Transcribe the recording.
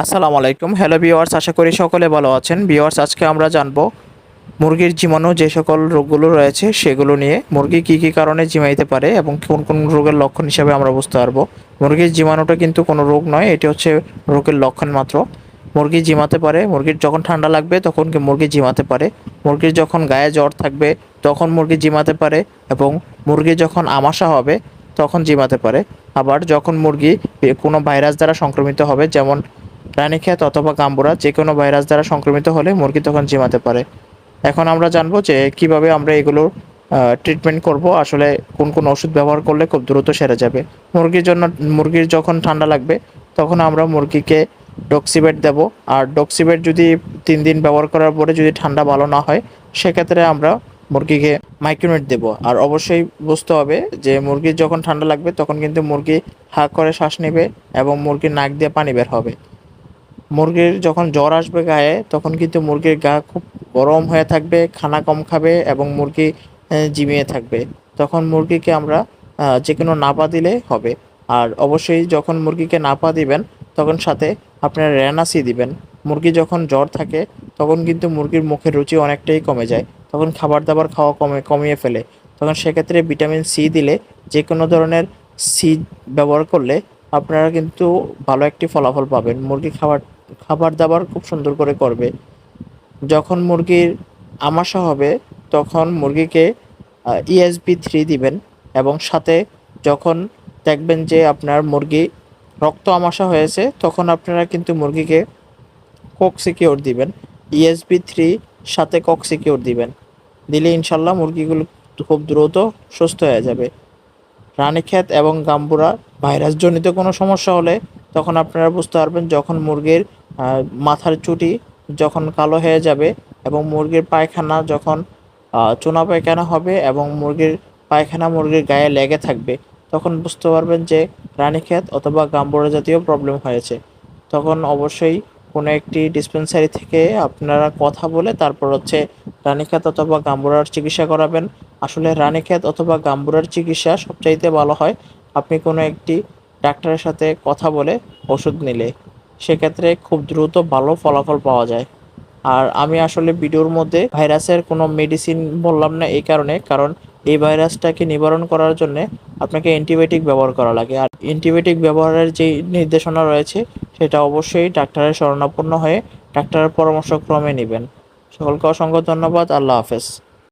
আসসালামু আলাইকুম। Hello viewers আশা করি সকলে ভালো আছেন। ভিওয়ার্স আজকে আমরা জানব মুরগির জীবাণু যে সকল রোগগুলো রয়েছে, সেগুলো নিয়ে মুরগি কী কী কারণে জিমাইতে পারে এবং কোন কোন রোগের লক্ষণ হিসাবে আমরা বুঝতে পারব। মুরগির জীবাণুটা কিন্তু কোনো রোগ নয়, এটি হচ্ছে রোগের লক্ষণ মাত্র। মুরগি জিমাতে পারে, মুরগির যখন ঠান্ডা লাগবে তখন মুরগি জিমাতে পারে। মুরগির যখন গায়ে জ্বর থাকবে তখন মুরগি জিমাতে পারে এবং মুরগি যখন আমাশা হবে তখন জিমাতে পারে। আবার যখন মুরগি কোনো ভাইরাস দ্বারা সংক্রমিত হবে, যেমন রানীক্ষেত অথবা গাম্বুরা যে কোনো ভাইরাস দ্বারা সংক্রমিত হলে মুরগি তখন জিমাতে পারে। এখন আমরা জানব যে কীভাবে আমরা এগুলোর ট্রিটমেন্ট করব, আসলে কোন কোন ওষুধ ব্যবহার করলে খুব দ্রুত সেরে যাবে। মুরগির জন্য, মুরগির যখন ঠান্ডা লাগবে, তখন আমরা মুরগিকে ডক্সিবেট দেব। আর ডক্সিবেট যদি তিন দিন ব্যবহার করার পরে যদি ঠান্ডা ভালো না হয়, সেক্ষেত্রে আমরা মুরগিকে মাইক্রোনেট দেব। আর অবশ্যই বুঝতে হবে যে মুরগির যখন ঠান্ডা লাগবে, তখন কিন্তু মুরগি হাঁ করে শ্বাস নেবে এবং মুরগির নাক দিয়ে পানি বের হবে। মুরগির যখন জ্বর আসবে গায়ে, তখন কিন্তু মুরগির গা খুব গরম হয়ে থাকবে, খানা কম খাবে এবং মুরগি জিমিয়ে থাকবে। তখন মুরগিকে আমরা যে কোনো নাপা দিলে হবে। আর অবশ্যই যখন মুরগিকে নাপা দিবেন, তখন সাথে আপনারা রেনাসি দিবেন। মুরগি যখন জ্বর থাকে, তখন কিন্তু মুরগির মুখের রুচি অনেকটাই কমে যায়। তখন খাবার দাবার খাওয়া কমে, কমিয়ে ফেলে। তখন সেক্ষেত্রে ভিটামিন সি দিলে যে কোনো ধরনের সি ব্যবহার করলে আপনারা কিন্তু ভালো একটি ফলাফল পাবেন। মুরগি খাবার খাবার দাবার খুব সুন্দর করে করবে। যখন মুরগির আমাশা হবে, তখন মুরগিকে ইএসবি থ্রি দিবেন এবং সাথে যখন দেখবেন যে আপনার মুরগি রক্ত আমাশা হয়েছে, তখন আপনারা কিন্তু মুরগিকে কক্সিকিওর দিবেন। ইএসবি থ্রি সাথে কক্সিকিওর দিবেন। দিলে ইনশাল্লাহ মুরগিগুলো খুব দ্রুত সুস্থ হয়ে যাবে। রানীক্ষেত এবং গাম্বুরা ভাইরাসজনিত কোনো সমস্যা হলে তখন আপনারা বুঝতে পারবেন যখন মুরগির মাথার চুটি যখন কালো হয়ে যাবে এবং মুরগির পায়খানা যখন চুনা পায়খানা হবে এবং মুরগির পায়খানা মুরগির গায়ে লেগে থাকবে, তখন বুঝতে পারবেন যে রানীক্ষেত অথবা গাম্বুরা জাতীয় প্রবলেম হয়েছে। তখন অবশ্যই কোনো একটি ডিসপেন্সারি থেকে আপনারা কথা বলে তারপর হচ্ছে রানীক্ষেত অথবা গাম্বুরার চিকিৎসা করাবেন। আসলে রানীক্ষেত অথবা গাম্বুরার চিকিৎসা সবচাইতে ভালো হয়। আপনি কোনো একটি ডাক্তারের সাথে কথা বলে ওষুধ নিলে, সেক্ষেত্রে খুব দ্রুত ভালো ফলাফল পাওয়া যায়। আর আমি আসলে ভিডিওর মধ্যে ভাইরাসের কোনো মেডিসিন বললাম না এই কারণে, কারণ এই ভাইরাসটাকে নিবারণ করার জন্য আপনাকে অ্যান্টিবায়োটিক ব্যবহার করা লাগে। আর অ্যান্টিবায়োটিক ব্যবহারের যে নির্দেশনা রয়েছে, সেটা অবশ্যই ডাক্তারের শরণাপন্ন হয়ে ডাক্তারের পরামর্শক্রমে নেবেন। সকলকে অসংখ্য ধন্যবাদ। আল্লাহ হাফেজ।